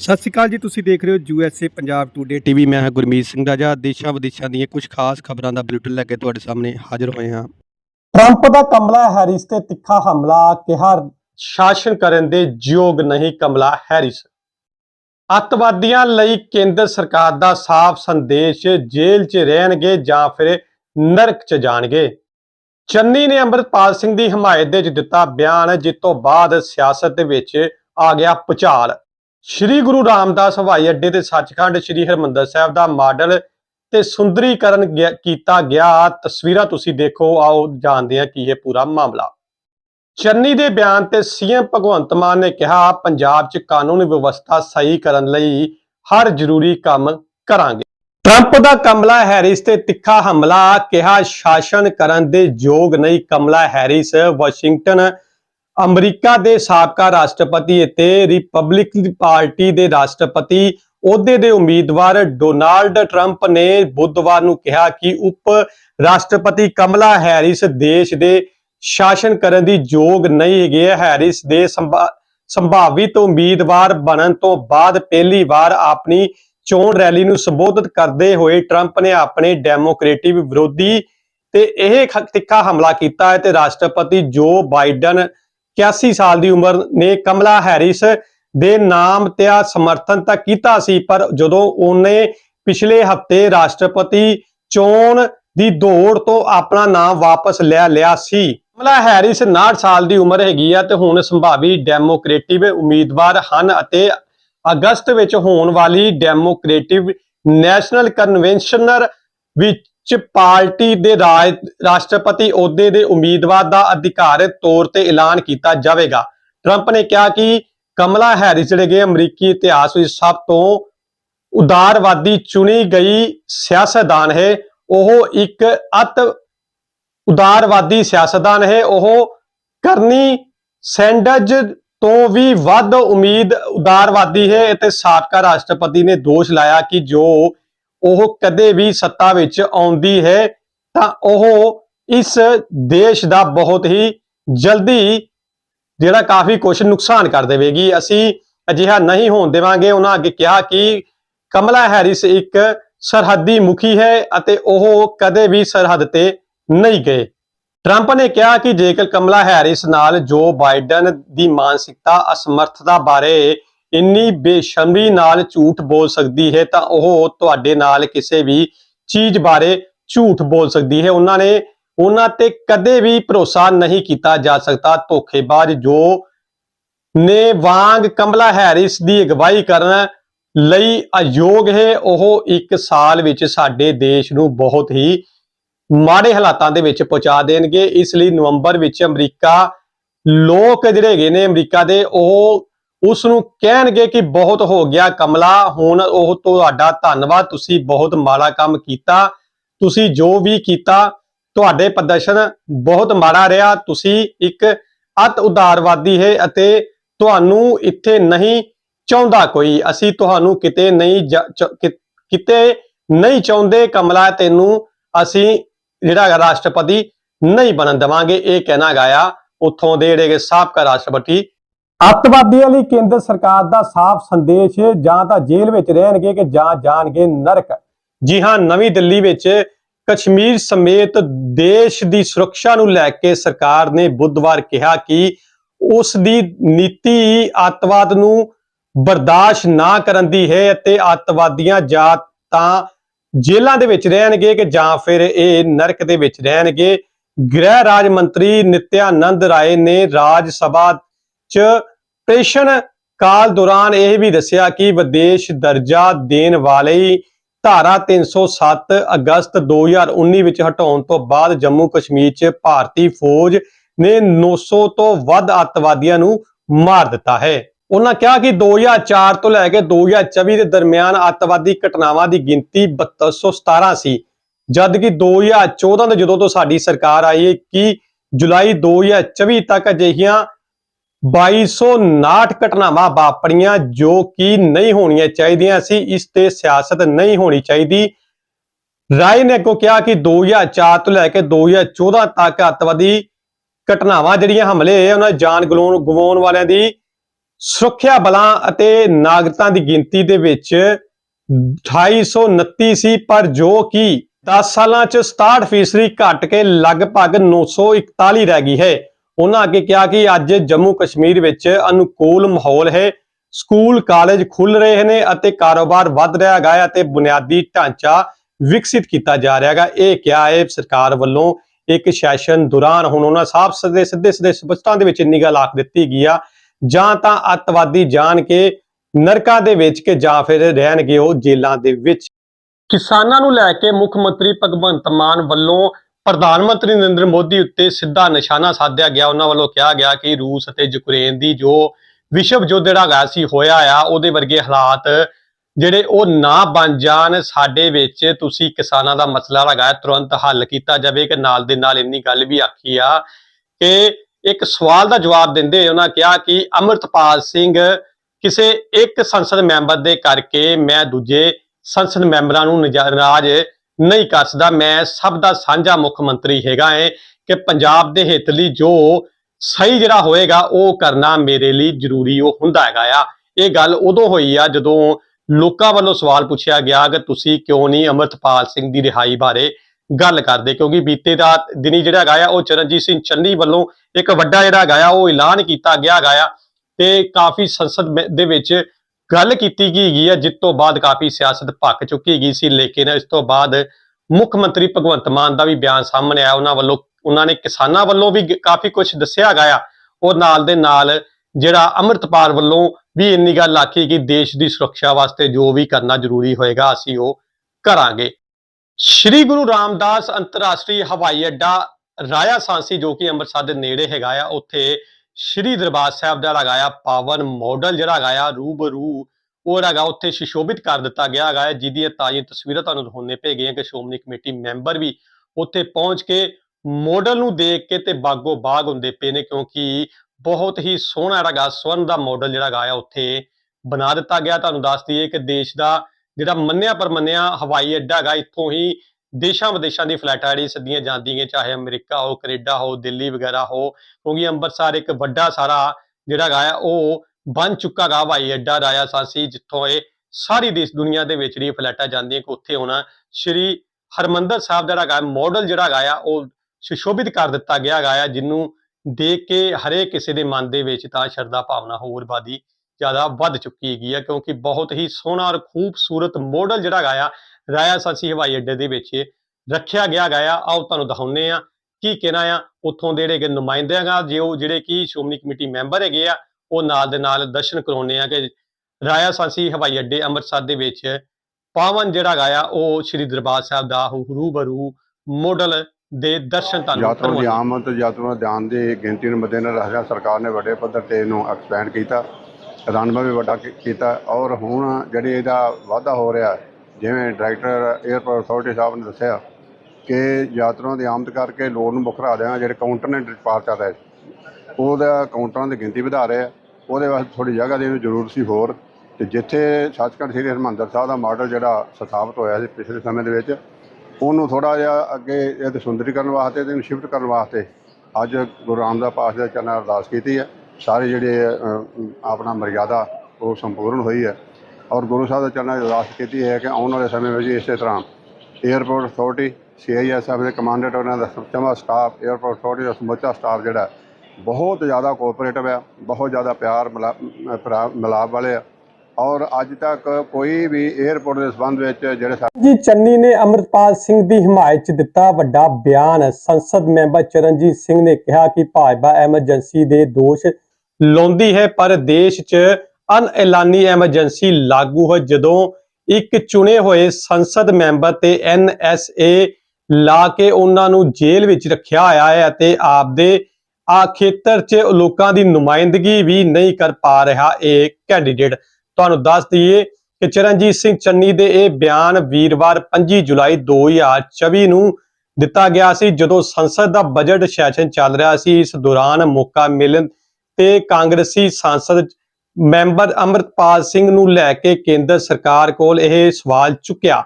ਸਤਿ ਸ਼੍ਰੀ ਅਕਾਲ ਜੀ, ਤੁਸੀਂ ਦੇਖ ਰਹੇ ਹੋ ਯੂਐਸਏ ਪੰਜਾਬ ਟੂਡੇ ਟੀਵੀ ਮੈਂ ਹਾਂ ਗੁਰਮੀਤ ਸਿੰਘ ਰਾਜਾ। ਦੇਸ਼ਾਂ ਵਿਦੇਸ਼ਾਂ ਦੀਆਂ ਕੁਝ ਖਾਸ ਖਬਰਾਂ ਦਾ ਬੁਲੇਟਿਨ ਲੈ ਕੇ ਤੁਹਾਡੇ ਸਾਹਮਣੇ ਹਾਜ਼ਰ ਹੋਏ ਹਾਂ। ਟਰੰਪ ਦਾ ਕਮਲਾ ਹੈਰਿਸ ਤੇ ਤਿੱਖਾ ਹਮਲਾ, ਕਿਹਾ ਸ਼ਾਸਨ ਕਰਨ ਦੇ ਯੋਗ ਨਹੀਂ ਕਮਲਾ ਹੈਰਿਸ। ਅੱਤਵਾਦੀਆਂ ਲਈ ਕੇਂਦਰ ਸਰਕਾਰ ਦਾ ਸਾਫ਼ ਸੰਦੇਸ਼, ਜੇਲ੍ਹ 'ਚ ਰਹਿਣਗੇ ਜਾਂ ਫਿਰ ਨਰਕ 'ਚ ਜਾਣਗੇ। ਚੰਨੀ ਨੇ ਅੰਮ੍ਰਿਤਪਾਲ ਸਿੰਘ ਦੀ ਹਮਾਇਤ ਦੇ ਵਿੱਚ ਦਿੱਤਾ ਬਿਆਨ, ਜਿਸ ਤੋਂ ਬਾਅਦ ਸਿਆਸਤ ਦੇ ਵਿੱਚ ਆ ਗਿਆ ਪੁਚਾਲ ਸ਼੍ਰੀ ਗੁਰੂ ਰਾਮਦਾਸ ਹਵਾਈ ਅੱਡੇ ਤੇ ਸੱਚਖੰਡ ਸ਼੍ਰੀ ਹਰਮੰਦਰ ਸਾਹਿਬ ਦਾ ਮਾਡਲ ਤੇ ਸੁੰਦਰੀਕਰਨ ਕੀਤਾ ਗਿਆ। ਤਸਵੀਰਾਂ ਤੁਸੀਂ ਦੇਖੋ, ਆਓ ਜਾਣਦੇ ਹਾਂ ਕੀ ਇਹ ਪੂਰਾ ਮਾਮਲਾ। ਚੰਨੀ ਦੇ ਬਿਆਨ ਤੇ ਸੀਐਮ ਭਗਵੰਤ ਮਾਨ ਨੇ ਕਿਹਾ, ਪੰਜਾਬ 'ਚ ਕਾਨੂੰਨ ਵਿਵਸਥਾ ਸਹੀ ਕਰਨ ਲਈ ਹਰ ਜ਼ਰੂਰੀ ਕੰਮ ਕਰਾਂਗੇ। ਟਰੰਪ ਦਾ ਕਮਲਾ ਹੈਰਿਸ ਤੇ ਤਿੱਖਾ ਹਮਲਾ, ਕਿਹਾ, ਸ਼ਾਸਨ ਕਰਨ ਦੇ ਯੋਗ ਨਹੀਂ। ਕਮਲਾ ਹੈਰਿਸ, ਵਾਸ਼ਿੰਗਟਨ ਅਮਰੀਕਾ ਦੇ ਸਾਬਕਾ ਰਾਸ਼ਟਰਪਤੀ ਅਤੇ ਰਿਪਬਲਿਕਨ ਪਾਰਟੀ ਦੇ ਰਾਸ਼ਟਰਪਤੀ, ਅਹੁਦੇ ਦੇ ਉਮੀਦਵਾਰ ਡੋਨਾਲਡ ਟਰੰਪ ਨੇ ਬੁੱਧਵਾਰ ਨੂੰ ਕਿਹਾ ਕਿ ਉਪ ਰਾਸ਼ਟਰਪਤੀ ਕਮਲਾ ਹੈਰਿਸ ਦੇਸ਼ ਦੇ ਸ਼ਾਸਨ ਕਰਨ ਦੀ ਯੋਗ ਨਹੀਂ ਹੈਗੇ। ਹੈਰਿਸ ਦੇ ਸੰਭਾ- ਸੰਭਾਵਿਤ ਉਮੀਦਵਾਰ ਬਣਨ ਤੋਂ ਬਾਅਦ ਪਹਿਲੀ ਵਾਰ ਆਪਣੀ ਚੋਣ ਰੈਲੀ ਨੂੰ ਸੰਬੋਧਿਤ ਕਰਦੇ ਹੋਏ ਟਰੰਪ ਨੇ ਆਪਣੇ ਡੈਮੋਕ੍ਰੇਟਿਕ ਵਿਰੋਧੀ ਤੇ ਇਹ ਤਿੱਖਾ ਹਮਲਾ ਕੀਤਾ ਹੈ ਤੇ ਰਾਸ਼ਟਰਪਤੀ ਜੋ ਬਾਈਡਨ 81 ਸਾਲ ਦੀ ਉਮਰ ਨੇ ਕਮਲਾ ਹੈਰਿਸ ਦੇ ਨਾਮ ਤੇ ਆ ਸਮਰਥਨ ਤਾਂ ਕੀਤਾ ਸੀ, ਪਰ ਜਦੋਂ ਉਹਨੇ ਪਿਛਲੇ ਹਫ਼ਤੇ ਰਾਸ਼ਟਰਪਤੀ ਚੋਣ ਦੀ ਦੌੜ ਤੋਂ ਆਪਣਾ ਨਾਮ ਵਾਪਸ ਲੈ ਲਿਆ ਸੀ। ਕਮਲਾ ਹੈਰਿਸ 59 ਸਾਲ ਦੀ ਉਮਰ ਹੈਗੀ ਆ ਤੇ ਹੁਣ ਸੰਭਾਵੀ ਡੈਮੋਕ੍ਰੇਟਿਵ ਉਮੀਦਵਾਰ ਹਨ ਅਤੇ ਅਗਸਤ ਵਿੱਚ ਹੋਣ ਵਾਲੀ ਡੈਮੋਕ੍ਰੇਟਿਵ ਨੈਸ਼ਨਲ ਕਨਵੈਨਸ਼ਨਰ ਵਿੱਚ ਪਾਰਟੀ ਦੇ ਰਾਜ, ਰਾਸ਼ਟਰਪਤੀ ਅਹੁਦੇ ਦੇ ਉਮੀਦਵਾਰ ਦਾ ਅਧਿਕਾਰਤ ਤੌਰ ਤੇ ਐਲਾਨ ਕੀਤਾ ਜਾਵੇਗਾ। ਟਰੰਪ ਨੇ ਕਿਹਾ ਕਿ ਕਮਲਾ ਹੈਰਿਸ ਜਿਹੜੇ ਕਿ ਅਮਰੀਕੀ ਇਤਿਹਾਸ ਵਿੱਚ ਸਭ ਤੋਂ ਉਦਾਰਵਾਦੀ ਚੁਣੀ ਗਈ ਸਿਆਸਤਦਾਨ ਹੈ, ਉਹ ਇੱਕ ਅਤ ਉਦਾਰਵਾਦੀ ਸਿਆਸਤਦਾਨ ਹੈ। ਉਹ ਕਰਨੀ ਸੈਂਡਜ਼ ਤੋਂ ਵੀ ਵੱਧ ਉਮੀਦ ਉਦਾਰਵਾਦੀ ਹੈ ਅਤੇ ਸਾਬਕਾ ਰਾਸ਼ਟਰਪਤੀ ਨੇ ਦੋਸ਼ ਲਾਇਆ ਕਿ ਜੋ ਉਹ ਕਦੇ ਵੀ ਸੱਤਾ ਵਿੱਚ ਆਉਂਦੀ ਹੈ, ਤਾਂ ਉਹ ਇਸ ਦੇਸ਼ ਦਾ ਬਹੁਤ ਹੀ ਜਲਦੀ ਜਿਹੜਾ ਕਾਫੀ ਕੁਝ ਨੁਕਸਾਨ ਕਰ ਦੇਵੇਗੀ। ਅਸੀਂ ਅਜਿਹਾ ਨਹੀਂ ਹੋਣ ਦੇਵਾਂਗੇ। ਉਹਨਾਂ ਅੱਗੇ ਕਿਹਾ ਕਿ ਕਮਲਾ ਹੈਰਿਸ ਇੱਕ ਸਰਹੱਦੀ ਮੁਖੀ ਹੈ ਅਤੇ ਉਹ ਕਦੇ ਵੀ ਸਰਹੱਦ ਤੇ ਨਹੀਂ ਗਏ। ਟਰੰਪ ਨੇ ਕਿਹਾ ਕਿ ਜੇਕਰ ਕਮਲਾ ਹੈਰਿਸ ਨਾਲ ਜੋ ਬਾਈਡਨ ਦੀ ਮਾਨਸਿਕਤਾ, ਅਸਮਰਥਤਾ ਬਾਰੇ ਇੰਨੀ ਬੇਸ਼ਰਮੀ ਨਾਲ ਝੂਠ ਬੋਲ ਸਕਦੀ ਹੈ ਤਾਂ ਉਹ ਤੁਹਾਡੇ ਨਾਲ ਕਿਸੇ ਵੀ ਚੀਜ਼ ਬਾਰੇ ਝੂਠ ਬੋਲ ਸਕਦੀ ਹੈ। ਉਹਨਾਂ ਨੇ ਉਹਨਾਂ ਤੇ ਕਦੇ ਵੀ ਭਰੋਸਾ ਨਹੀਂ ਕੀਤਾ ਜਾ ਸਕਦਾ। ਧੋਖੇਬਾਜ਼ ਜੋ ਨੇ ਵਾਂਗ ਕਮਲਾ ਹੈਰਿਸ ਦੀ ਅਗਵਾਈ ਕਰਨ ਲਈ ਅਯੋਗ ਹੈ, ਉਹ ਇੱਕ ਸਾਲ ਵਿੱਚ ਸਾਡੇ ਦੇਸ਼ ਨੂੰ ਬਹੁਤ ਹੀ ਮਾੜੇ ਹਾਲਾਤਾਂ ਦੇ ਵਿੱਚ ਪਹੁੰਚਾ ਦੇਣਗੇ। ਇਸ ਲਈ ਨਵੰਬਰ ਵਿੱਚ ਅਮਰੀਕਾ ਲੋਕ ਜਿਹੜੇ ਹੈਗੇ ਨੇ ਅਮਰੀਕਾ ਦੇ, ਉਹ ਉਸ ਨੂੰ ਕਹਿਣਗੇ ਕਿ ਬਹੁਤ ਹੋ ਗਿਆ ਕਮਲਾ, ਹੁਣ ਉਹ ਤੁਹਾਡਾ ਧੰਨਵਾਦ, ਤੁਸੀਂ ਬਹੁਤ ਮਾੜਾ ਕੰਮ ਕੀਤਾ, ਤੁਸੀਂ ਜੋ ਵੀ ਕੀਤਾ, ਤੁਹਾਡੇ ਪ੍ਰਦਰਸ਼ਨ ਬਹੁਤ ਮਾੜਾ ਰਿਹਾ, ਤੁਸੀਂ ਇੱਕ ਅਤ ਉਦਾਰਵਾਦੀ ਹੈ ਅਤੇ ਤੁਹਾਨੂੰ ਇੱਥੇ ਨਹੀਂ ਚਾਹੁੰਦਾ ਕੋਈ। ਅਸੀਂ ਤੁਹਾਨੂੰ ਕਿਤੇ ਨਹੀਂ ਜਾ- ਕਿਤੇ ਨਹੀਂ ਚਾਹੁੰਦੇ ਕਮਲਾ, ਤੈਨੂੰ ਅਸੀਂ ਜਿਹੜਾ ਰਾਸ਼ਟਰਪਤੀ ਨਹੀਂ ਬਣਨ ਦੇਵਾਂਗੇ, ਇਹ ਕਹਿਣਾ ਗਾਇਆ ਉੱਥੋਂ ਦੇ ਜਿਹੜੇ ਸਾਬਕਾ ਰਾਸ਼ਟਰਪਤੀ ਅੱਤਵਾਦੀਆਂ ਲਈ ਕੇਂਦਰ ਸਰਕਾਰ ਦਾ ਸਾਫ਼ ਸੰਦੇਸ਼, ਜਾਂ ਤਾਂ ਜੇਲ੍ਹ ਵਿੱਚ ਰਹਿਣਗੇ ਕਿ ਜਾਂ ਜਾਣਗੇ ਨਰਕ। ਜੀ ਹਾਂ, ਨਵੀਂ ਦਿੱਲੀ ਵਿੱਚ ਕਸ਼ਮੀਰ ਸਮੇਤ ਦੇਸ਼ ਦੀ ਸੁਰੱਖਿਆ ਨੂੰ ਲੈ ਕੇ ਸਰਕਾਰ ਨੇ ਬੁੱਧਵਾਰ ਕਿਹਾ ਕਿ ਉਸ ਦੀ ਨੀਤੀ ਅੱਤਵਾਦ ਨੂੰ ਬਰਦਾਸ਼ਤ ਨਾ ਕਰਨ ਦੀ ਹੈ ਅਤੇ ਅੱਤਵਾਦੀਆਂ ਜਾਂ ਤਾਂ ਜੇਲ੍ਹਾਂ ਦੇ ਵਿੱਚ ਰਹਿਣਗੇ ਕਿ ਜਾਂ ਫਿਰ ਇਹ ਨਰਕ ਦੇ ਵਿੱਚ ਰਹਿਣਗੇ। ਗ੍ਰਹਿ ਰਾਜ ਮੰਤਰੀ ਨਿਤਿਆਨੰਦ ਰਾਏ ਨੇ ਰਾਜ ਸਭਾ 'ਚ ਪ੍ਰੇਸ਼ਨ ਕਾਲ ਦੌਰਾਨ ਇਹ ਵੀ ਦੱਸਿਆ ਕਿ ਵਿਦੇਸ਼ ਦਰਜਾ ਦੇਣ ਵਾਲੀ ਧਾਰਾ 307 ਅਗਸਤ 2019 ਵਿੱਚ ਹਟਾਉਣ ਤੋਂ ਬਾਅਦ ਜੰਮੂ ਕਸ਼ਮੀਰ 'ਚ ਭਾਰਤੀ ਫੌਜ ਨੇ 900 ਤੋਂ ਵੱਧ ਅੱਤਵਾਦੀਆਂ ਨੂੰ ਮਾਰ ਦਿੱਤਾ ਹੈ। ਉਹਨਾਂ ਕਿਹਾ ਕਿ 2004 ਤੋਂ ਲੈ ਕੇ 2024 ਦੇ ਦਰਮਿਆਨ ਅੱਤਵਾਦੀ ਘਟਨਾਵਾਂ ਦੀ ਗਿਣਤੀ 3217 ਸੀ ਜਦ ਕਿ 2014 ਦੇ ਜਦੋਂ ਤੋਂ ਸਾਡੀ ਸਰਕਾਰ ਆਈ ਹੈ ਕਿ ਜੁਲਾਈ 2024 ਤੱਕ ਅਜਿਹੀਆਂ 2259 ਘਟਨਾਵਾਂ ਵਾਪਰੀਆਂ ਜੋ ਕਿ ਨਹੀਂ ਹੋਣੀਆਂ ਚਾਹੀਦੀਆਂ ਸੀ, ਇਸ ਤੇ ਸਿਆਸਤ ਨਹੀਂ ਹੋਣੀ ਚਾਹੀਦੀ। ਰਾਏ ਨੇ ਅੱਗੋਂ ਕਿਹਾ ਕਿ 2004 ਤੋਂ ਲੈ ਕੇ 2014 ਤੱਕ ਅੱਤਵਾਦੀ ਘਟਨਾਵਾਂ ਜਿਹੜੀਆਂ ਹਮਲੇ ਉਹਨਾਂ ਜਾਨ ਗਵਾਉਣ ਗਵਾਉਣ ਵਾਲਿਆਂ ਦੀ ਸੁਰੱਖਿਆ ਬਲਾਂ ਅਤੇ ਨਾਗਰਿਕਾਂ ਦੀ ਗਿਣਤੀ ਦੇ ਵਿੱਚ 2829 ਸੀ ਪਰ ਜੋ ਕਿ 10 ਸਾਲਾਂ ਚ 67 ਫੀਸਦੀ ਘਟ ਕੇ ਲਗਭਗ 941 ਰਹਿ ਗਈ ਹੈ। ਉਹਨਾਂ ਅੱਗੇ ਕਿਹਾ ਕਿ ਅੱਜ ਜੰਮੂ ਕਸ਼ਮੀਰ ਵਿੱਚ ਅਨੁਕੂਲ ਮਾਹੌਲ ਹੈ। ਸਕੂਲ, ਕਾਲਜ ਖੁੱਲ ਰਹੇ ਨੇ ਅਤੇ ਕਾਰੋਬਾਰ ਵੱਧ ਰਿਹਾ ਹੈ ਅਤੇ ਬੁਨਿਆਦੀ ਢਾਂਚਾ ਵਿਕਸਿਤ ਕੀਤਾ ਜਾ ਰਿਹਾ ਹੈਗਾ। ਇਹ ਕਿਹਾ ਹੈ, ਸਰਕਾਰ ਵੱਲੋਂ ਇੱਕ ਸੈਸ਼ਨ ਦੌਰਾਨ ਹੁਣ ਉਹਨਾਂ ਸਾਫ਼ ਸਿੱਧੇ ਸਿੱਧੇ ਸਿੱਧੇ ਸਪਸ਼ਟਾਂ ਦੇ ਵਿੱਚ ਇੰਨੀ ਗੱਲ ਆਖ ਦਿੱਤੀ ਗਈ ਆ। ਜਾਂ ਤਾਂ ਅੱਤਵਾਦੀ ਜਾਣ ਕੇ ਨਰਕਾਂ ਦੇ ਵਿੱਚ ਕੇ ਜਾਂ ਫਿਰ ਰਹਿਣਗੇ ਉਹ ਜੇਲਾਂ ਦੇ ਵਿੱਚ। ਕਿਸਾਨਾਂ ਨੂੰ ਲੈ ਕੇ ਮੁੱਖ ਮੰਤਰੀ ਭਗਵੰਤ ਮਾਨ ਵੱਲੋਂ ਪ੍ਰਧਾਨ ਮੰਤਰੀ ਨਰਿੰਦਰ ਮੋਦੀ ਉੱਤੇ ਸਿੱਧਾ ਨਿਸ਼ਾਨਾ ਸਾਧਿਆ ਗਿਆ। ਉਹਨਾਂ ਵੱਲੋਂ ਕਿਹਾ ਗਿਆ ਕਿ ਰੂਸ ਅਤੇ ਯੂਕਰੇਨ ਦੀ ਜੋ ਵਿਸ਼ਵ ਯੁੱਧ ਜਿਹੜਾ ਹੈਗਾ ਸੀ, ਹੋਇਆ ਆ, ਉਹਦੇ ਵਰਗੇ ਹਾਲਾਤ ਜਿਹੜੇ ਉਹ ਨਾ ਬਣ ਜਾਣ, ਸਾਡੇ ਵਿੱਚ ਤੁਸੀਂ ਕਿਸਾਨਾਂ ਦਾ ਮਸਲਾ ਲਗਾਇਆ ਤੁਰੰਤ ਹੱਲ ਕੀਤਾ ਜਾਵੇ। ਕਿ ਨਾਲ ਦੇ ਨਾਲ ਇੰਨੀ ਗੱਲ ਵੀ ਆਖੀ ਆ ਕਿ ਇੱਕ ਸਵਾਲ ਦਾ ਜਵਾਬ ਦਿੰਦੇ ਉਹਨਾਂ ਕਿਹਾ ਕਿ ਅਮਰਤਪਾਲ ਸਿੰਘ, ਕਿਸੇ ਇੱਕ ਸੰਸਦ ਮੈਂਬਰ ਦੇ ਕਰਕੇ ਮੈਂ ਦੂਜੇ ਸੰਸਦ ਮੈਂਬਰਾਂ ਨੂੰ ਨਜਾ- ਨਾਰਾਜ਼ ਨਹੀਂ ਕਰ ਸਕਦਾ ਮੈਂ ਸਭ ਦਾ ਸਾਂਝਾ ਮੁੱਖ ਮੰਤਰੀ ਹੈਗਾ ਏ ਕਿ ਪੰਜਾਬ ਦੇ ਹਿੱਤ ਲਈ ਜੋ ਸਹੀ ਜਿਹੜਾ ਹੋਏਗਾ, ਉਹ ਕਰਨਾ ਮੇਰੇ ਲਈ ਜ਼ਰੂਰੀ ਉਹ ਹੁੰਦਾ ਹੈਗਾ ਆ। ਇਹ ਗੱਲ ਉਦੋਂ ਹੋਈ ਆ ਜਦੋਂ ਲੋਕਾਂ ਵੱਲੋਂ ਸਵਾਲ ਪੁੱਛਿਆ ਗਿਆ ਕਿ ਤੁਸੀਂ ਕਿਉਂ ਨਹੀਂ ਅਮਰਤਪਾਲ ਸਿੰਘ ਦੀ ਰਿਹਾਈ ਬਾਰੇ ਗੱਲ ਕਰਦੇ? ਕਿਉਂਕਿ ਬੀਤੇ ਦਾ ਦਿਨੀ ਜਿਹੜਾ ਹੈਗਾ ਆ, ਉਹ ਚਰਨਜੀਤ ਸਿੰਘ ਚੰਨੀ ਵੱਲੋਂ ਇੱਕ ਵੱਡਾ ਜਿਹੜਾ ਹੈਗਾ ਆ, ਉਹ ਐਲਾਨ ਕੀਤਾ ਗਿਆ ਹੈਗਾ ਆ ਤੇ ਕਾਫੀ ਸੰਸਦ ਦੇ ਵਿੱਚ ਗੱਲ ਕੀਤੀ ਗਈ ਗਈ ਹੈ ਜਿਸ ਤੋਂ ਬਾਅਦ ਕਾਫੀ ਸਿਆਸਤ ਭੱਕ ਚੁੱਕੀ ਗਈ ਸੀ, ਲੇਕਿਨ ਇਸ ਤੋਂ ਬਾਅਦ ਮੁੱਖ ਮੰਤਰੀ ਭਗਵੰਤ ਮਾਨ ਦਾ ਵੀ ਬਿਆਨ ਸਾਹਮਣੇ ਆਇਆ, ਉਹਨਾਂ ਵੱਲੋਂ, ਉਹਨਾਂ ਨੇ ਕਿਸਾਨਾਂ ਵੱਲੋਂ ਵੀ ਕਾਫੀ ਕੁਝ ਦੱਸਿਆ ਗਿਆ ਆ। ਉਹ ਨਾਲ ਦੇ ਨਾਲ ਜਿਹੜਾ ਅੰਮ੍ਰਿਤਪਾਲ ਵੱਲੋਂ ਵੀ ਇੰਨੀ ਗੱਲ ਆਖੀ ਕਿ ਦੇਸ਼ ਦੀ ਸੁਰੱਖਿਆ ਵਾਸਤੇ ਜੋ ਵੀ ਕਰਨਾ ਜ਼ਰੂਰੀ ਹੋਏਗਾ, ਅਸੀਂ ਉਹ ਕਰਾਂਗੇ। ਸ਼੍ਰੀ ਗੁਰੂ ਰਾਮਦਾਸ ਅੰਤਰਰਾਸ਼ਟਰੀ ਹਵਾਈ ਅੱਡਾ ਰਾਇਆ ਸਾਂਸੀ, ਜੋ ਕਿ ਅੰਮ੍ਰਿਤਸਰ ਦੇ ਨੇੜੇ ਹੈਗਾ ਆ, ਉੱਥੇ ਸ਼੍ਰੀ ਦਰਬਾਰ ਸਾਹਿਬ ਦਾ ਲਗਾਇਆ ਪਾਵਨ ਮਾਡਲ ਜਿਹੜਾ ਹੈਗਾ ਆ, ਰੂਬਰੂ, ਉਹ ਹੈਗਾ ਉੱਥੇ ਸ਼ਿਸ਼ੋਭਿਤ ਕਰ ਦਿੱਤਾ ਗਿਆ ਹੈਗਾ ਜਿਹਦੀਆਂ ਤਾਜ਼ੀਆਂ ਤਸਵੀਰਾਂ ਤੁਹਾਨੂੰ ਦਿਖਾਉਣੇ ਪੈ ਗਈਆਂ ਕਿ ਸ਼੍ਰੋਮਣੀ ਕਮੇਟੀ ਮੈਂਬਰ ਵੀ ਉੱਥੇ ਪਹੁੰਚ ਕੇ ਮਾਡਲ ਨੂੰ ਦੇਖ ਕੇ ਤੇ ਬਾਗੋ ਬਾਗ ਹੁੰਦੇ ਪਏ ਨੇ, ਕਿਉਂਕਿ ਬਹੁਤ ਹੀ ਸੋਹਣਾ ਹੈਗਾ, ਸਵਰਨ ਦਾ ਮਾਡਲ ਜਿਹੜਾ ਹੈਗਾ ਆ ਉੱਥੇ ਬਣਾ ਦਿੱਤਾ ਗਿਆ। ਤੁਹਾਨੂੰ ਦੱਸ ਦਈਏ ਕਿ ਦੇਸ਼ ਦਾ ਜਿਹੜਾ ਮੰਨਿਆ ਪਰਮੰਨਿਆ ਹਵਾਈ ਅੱਡਾ ਹੈਗਾ, ਇੱਥੋਂ ਹੀ ਦੇਸ਼ਾਂ ਵਿਦੇਸ਼ਾਂ ਦੀ ਫਲੈਟਾਂ ਜਿਹੜੀ ਸੱਦੀਆਂ ਜਾਂਦੀਆਂ, ਚਾਹੇ ਅਮਰੀਕਾ ਹੋ, ਕੈਨੇਡਾ ਹੋ, ਦਿੱਲੀ ਵਗੈਰਾ ਹੋ, ਕਿਉਂਕਿ ਅੰਮ੍ਰਿਤਸਰ ਇੱਕ ਵੱਡਾ ਸਾਰਾ ਜਿਹੜਾ ਹੈਗਾ ਆ, ਉਹ ਬਣ ਚੁੱਕਾ ਗਾ ਹਵਾਈ ਅੱਡਾ ਰਾਇਆ ਸਾਂਸੀ ਜਿੱਥੋਂ ਇਹ ਸਾਰੀ ਦੇਸ਼ ਦੁਨੀਆ ਦੇ ਵਿੱਚ ਜਿਹੜੀ ਫਲੈਟਾਂ ਜਾਂਦੀਆਂ, ਕਿ ਉੱਥੇ ਹੁਣ ਸ਼੍ਰੀ ਹਰਮੰਦਰ ਸਾਹਿਬ ਜਿਹੜਾ ਹੈਗਾ ਮਾਡਲ ਜਿਹੜਾ ਹੈਗਾ ਆ, ਉਹ ਸੁਸ਼ੋਭਿਤ ਕਰ ਦਿੱਤਾ ਗਿਆ ਹੈਗਾ ਆ, ਜਿਹਨੂੰ ਦੇਖ ਕੇ ਹਰੇਕ ਕਿਸੇ ਦੇ ਮਨ ਦੇ ਵਿੱਚ ਤਾਂ ਸ਼ਰਧਾ ਭਾਵਨਾ ਹੋਰ ਬਾਦੀ ਜ਼ਿਆਦਾ ਵੱਧ ਚੁੱਕੀ ਹੈਗੀ ਆ, ਕਿਉਂਕਿ ਬਹੁਤ ਹੀ ਸੋਹਣਾ ਔਰ ਖੂਬਸੂਰਤ ਮਾਡਲ ਜਿਹੜਾ ਹੈਗਾ ਆ ਰਾਇਆ ਸਾਂਸੀ ਹਵਾਈ ਅੱਡੇ ਦੇ ਵਿੱਚ ਰੱਖਿਆ ਗਿਆ ਹੈਗਾ ਆ ਆਓ ਤੁਹਾਨੂੰ ਦਿਖਾਉਂਦੇ ਆ ਕੀ ਕਹਿਣਾ ਆ ਉੱਥੋਂ ਦੇ ਜਿਹੜੇ ਕਿ ਨੁਮਾਇੰਦੇ ਹੈਗਾ ਜੇ ਉਹ ਜਿਹੜੇ ਕੀ ਸ਼੍ਰੋਮਣੀ ਕਮੇਟੀ ਮੈਂਬਰ ਹੈਗੇ ਆ ਉਹ ਨਾਲ ਦੇ ਨਾਲ ਦਰਸ਼ਨ ਕਰਾਉਣੇ ਆ ਕਿ ਰਾਇਆ ਸਾਂਸੀ ਹਵਾਈ ਅੱਡੇ ਅੰਮ੍ਰਿਤਸਰ ਦੇ ਵਿੱਚ ਪਾਵਨ ਜਿਹੜਾ ਹੈਗਾ ਆ ਉਹ ਸ੍ਰੀ ਦਰਬਾਰ ਸਾਹਿਬ ਦਾ ਰੂਬਰੂ ਮਾਡਲ ਦੇ ਦਰਸ਼ਨ ਤੁਹਾਨੂੰ ਯਾਤਰਾ ਦੀ। ਆਮਦ ਯਾਤਰਾ ਆਉਣ ਦੀ ਗਿਣਤੀ ਨੂੰ ਮੱਦੇਨਜ਼ਰ ਰੱਖਦਿਆਂ ਸਰਕਾਰ ਨੇ ਵੱਡੇ ਪੱਧਰ ਤੇ ਇਹਨੂੰ ਐਕਸਪੈਂਡ ਕੀਤਾ ਰਨਵੇ ਵੀ ਵੱਡਾ ਕੀਤਾ ਔਰ ਹੁਣ ਜਿਹੜੀ ਇਹਦਾ ਵਾਧਾ ਹੋ ਰਿਹਾ ਜਿਵੇਂ ਡਾਇਰੈਕਟਰ 에ਅਰਪੋਰਟ ਅਥਾਰਟੀ ਸਾਹਿਬ ਨੇ ਦੱਸਿਆ ਕਿ ਯਾਤਰਾ ਦੀ ਆਮਦ ਕਰਕੇ ਲੋੜ ਨੂੰ ਮੁੱਖ ਦਿਆਂ ਜਿਹੜੇ ਕਾਊਂਟਰ ਨੇ ਡਿਪਾਰਚਰ ਰਹੇ ਉਹਦਾ ਕਾਊਂਟਰਾਂ ਦੀ ਗਿਣਤੀ ਵਧਾ ਰਹੇ ਆ। ਉਹਦੇ ਵਾਸਤੇ ਥੋੜੀ ਜਗ੍ਹਾ ਦੀ ਵੀ ਜ਼ਰੂਰਤ ਸੀ ਹੋਰ। ਤੇ ਜਿੱਥੇ ਸੱਚਖੰਡ ਸ੍ਰੀ ਹਰਿਮੰਦਰ ਸਾਹਿਬ ਦਾ ਮਾਡਲ ਜਿਹੜਾ ਸਥਾਪਿਤ ਹੋਇਆ ਸੀ ਪਿਛਲੇ ਸਮੇਂ ਦੇ ਵਿੱਚ, ਉਹਨੂੰ ਥੋੜਾ ਜਿਹਾ ਅੱਗੇ ਇਹਦੇ ਸੁੰਦਰੀਕਰਨ ਵਾਸਤੇ ਤੇ ਇਹਨੂੰ ਸ਼ਿਫਟ ਕਰਨ ਵਾਸਤੇ ਅੱਜ ਗੁਰੂ ਰਾਮਦਾਸ ਪਾਸ ਦੇ ਚਰਨਾਂ ਅਰਦਾਸ ਕੀਤੀ ਹੈ। ਸਾਰੇ ਜਿਹੜੇ ਆਪਣਾ ਮਰਿਆਦਾ ਉਹ ਸੰਪੂਰਨ ਹੋਈ ਹੈ। ਔਰ ਗੁਰੂ ਸਾਹਿਬ ਦੇ ਚਰਨਾਂ 'ਚ ਅਰਦਾਸ ਕੀਤੀ ਹੈ ਕਿ ਆਉਣ ਵਾਲੇ ਸਮੇਂ ਵਿੱਚ ਇਸੇ ਤਰ੍ਹਾਂ 에ਅਰਪੋਰਟ ਅਥਾਰਟੀ ਸੀਆਈਐਸਐਫ ਦੇ ਕਮਾਂਡੈਂਟ ਉਹਨਾਂ ਦਾ ਸਮੁੱਚਾ ਸਟਾਫ 에ਅਰਪੋਰਟ ਅਥਾਰਟੀ ਦਾ ਸਮੁੱਚਾ ਸਟਾਫ ਜਿਹੜਾ ਬਹੁਤ ਜ਼ਿਆਦਾ ਕੋਆਪਰੇਟਿਵ ਆ ਬਹੁਤ ਜ਼ਿਆਦਾ ਪਿਆਰ ਮਿਲਾਪ ਵਾਲੇ ਆ। ਔਰ ਅੱਜ ਤੱਕ ਕੋਈ ਵੀ 에ਅਰਪੋਰਟ ਦੇ ਸੰਬੰਧ ਵਿੱਚ ਜਿਹੜੇ ਜੀ, ਚੰਨੀ ਨੇ ਅਮਰਪਾਲ ਸਿੰਘ ਦੀ ਹਮਾਇਤ 'ਚ ਦਿੱਤਾ ਵੱਡਾ ਬਿਆਨ। ਸੰਸਦ ਮੈਂਬਰ ਚਰਨਜੀਤ ਸਿੰਘ ਨੇ ਕਿਹਾ ਕਿ ਭਾਜਪਾ ਐਮਰਜੈਂਸੀ ਦੇ ਦੋਸ਼ ਲਾਉਂਦੀ ਹੈ, ਪਰ ਦੇਸ਼ 'ਚ ਅਨਐਲਾਨੀ ਐਮਰਜੈਂਸੀ ਲਾਗੂ ਹੋਈ ਜਦੋਂ ਇੱਕ ਚੁਣੇ ਹੋਏ ਸੰਸਦ ਮੈਂਬਰ ਤੇ ਐਨਐਸਏ ਲਾ ਕੇ ਉਹਨਾਂ ਨੂੰ ਜੇਲ੍ਹ ਵਿੱਚ ਰੱਖਿਆ ਹੋਇਆ ਹੈ ਅਤੇ ਆਪਦੇ ਆ ਖੇਤਰ 'ਚ ਲੋਕਾਂ ਦੀ ਨੁਮਾਇੰਦਗੀ ਵੀ ਨਹੀਂ ਕਰ ਪਾ ਰਿਹਾ ਇਹ ਕੈਂਡੀਡੇਟ। ਤੁਹਾਨੂੰ ਦੱਸ ਦਈਏ ਕਿ ਚਰਨਜੀਤ ਸਿੰਘ ਚੰਨੀ ਦੇ ਇਹ ਬਿਆਨ ਵੀਰਵਾਰ 25 ਜੁਲਾਈ 2024 ਨੂੰ ਦਿੱਤਾ ਗਿਆ ਸੀ ਜਦੋਂ ਸੰਸਦ ਦਾ ਬਜਟ ਸੈਸ਼ਨ ਚੱਲ ਰਿਹਾ ਸੀ। ਇਸ ਦੌਰਾਨ ਮੌਕਾ ਮਿਲਣ ਤੇ ਕਾਂਗਰਸੀ ਸੰਸਦ ਮੈਂਬਰ ਅੰਮ੍ਰਿਤਪਾਲ ਸਿੰਘ ਨੂੰ ਲੈ ਕੇ ਕੇਂਦਰ ਸਰਕਾਰ ਕੋਲ ਇਹ ਸਵਾਲ ਚੁੱਕਿਆ।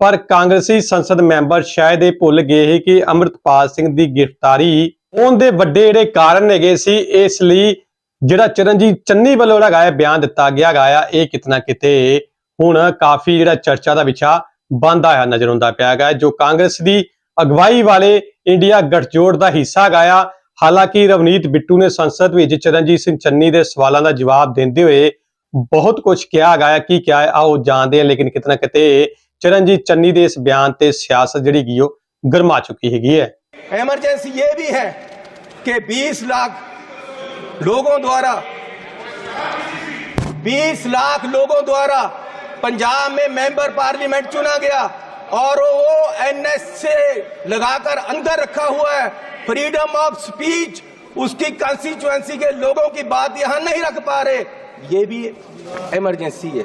ਪਰ ਕਾਂਗਰਸੀ ਸੰਸਦ ਮੈਂਬਰ ਸ਼ਾਇਦ ਇਹ ਭੁੱਲ ਗਏ ਸੀ ਕਿ ਅੰਮ੍ਰਿਤਪਾਲ ਸਿੰਘ ਦੀ ਗ੍ਰਿਫਤਾਰੀ ਉਹਦੇ ਵੱਡੇ ਜਿਹੜੇ ਕਾਰਨ ਹੈਗੇ ਸੀ, ਇਸ ਲਈ ਜਿਹੜਾ ਚਰਨਜੀਤ ਚੰਨੀ ਵੱਲੋਂ ਜਿਹੜਾ ਗਾਇਆ ਬਿਆਨ ਦਿੱਤਾ ਗਿਆ ਗਾਇਆ ਇਹ ਕਿਤਨਾ ਕਿਤੇ ਹੁਣ ਕਾਫੀ ਜਿਹੜਾ ਚਰਚਾ ਦਾ ਵਿਸ਼ਾ ਬੰਦ ਆਇਆ ਨਜ਼ਰ ਆਉਂਦਾ ਪਿਆ ਗਾ ਜੋ ਕਾਂਗਰਸ ਦੀ ਅਗਵਾਈ ਵਾਲੇ ਇੰਡੀਆ ਗਠਜੋੜ ਦਾ ਹਿੱਸਾ ਗਾਇਆ ਹਾਲਾਂਕਿ ਰਵਨੀਤ ਬਿੱਟੂ ਨੇ ਸੰਸਦ ਵਿੱਚ ਚਰਨਜੀਤ ਸਿੰਘ ਚੰਨੀ ਦੇ ਸਵਾਲਾਂ ਦਾ ਜਵਾਬ ਦਿੰਦੇ ਹੋਏ ਬਹੁਤ ਕੁਝ ਕਿਹਾ ਗਿਆ ਕੀ ਕਿਹਾ ਹੈ ਆਓ ਜਾਣਦੇ ਹਾਂ ਲੇਕਿਨ ਕਿਤਨਾ ਕਿਤੇ ਚਰਨਜੀਤ ਚੰਨੀ ਦੇ ਇਸ ਬਿਆਨ ਤੇ ਸਿਆਸਤ ਜਿਹੜੀ ਗਈ ਉਹ ਗਰਮਾ ਚੁੱਕੀ ਹੈਗੀ ਹੈ इमरजेंसी ये भी है कि 20 लाख लोगों द्वारा 20 लाख लोगों द्वारा पंजाब में मेंबर पार्लियामेंट चुना गया और वो एनएस से लगाकर अंदर रखा हुआ है। फ्रीडम ऑफ़ स्पीच उसकी कॉन्स्टिट्युएंसी के लोगों की बात यहाँ नहीं रख पा रहे। ये भी इमरजेंसी है।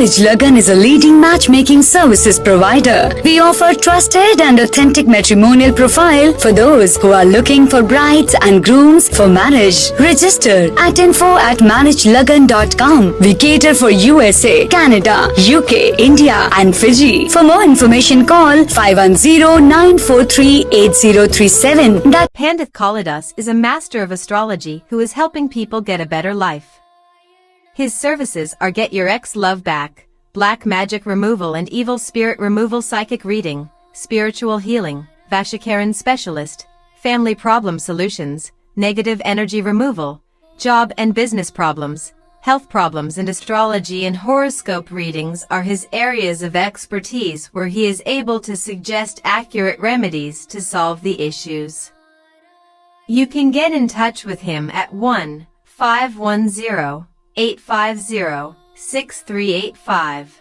Marriage Lagan is a leading matchmaking services provider. We offer trusted and authentic matrimonial profile for those who are looking for brides and grooms for marriage. Register at info at marriagelagan.com. We cater for USA, Canada, UK, India and Fiji. For more information call 510-943-8037. That Pandit Kalidas is a master of astrology who is helping people get a better life. His services are Get Your Ex Love Back, Black Magic Removal and Evil Spirit Removal Psychic Reading, Spiritual Healing, Vashikaran Specialist, Family Problem Solutions, Negative Energy Removal, Job and Business Problems, Health Problems and Astrology and Horoscope Readings are his areas of expertise where he is able to suggest accurate remedies to solve the issues. You can get in touch with him at 1 510 850 6385.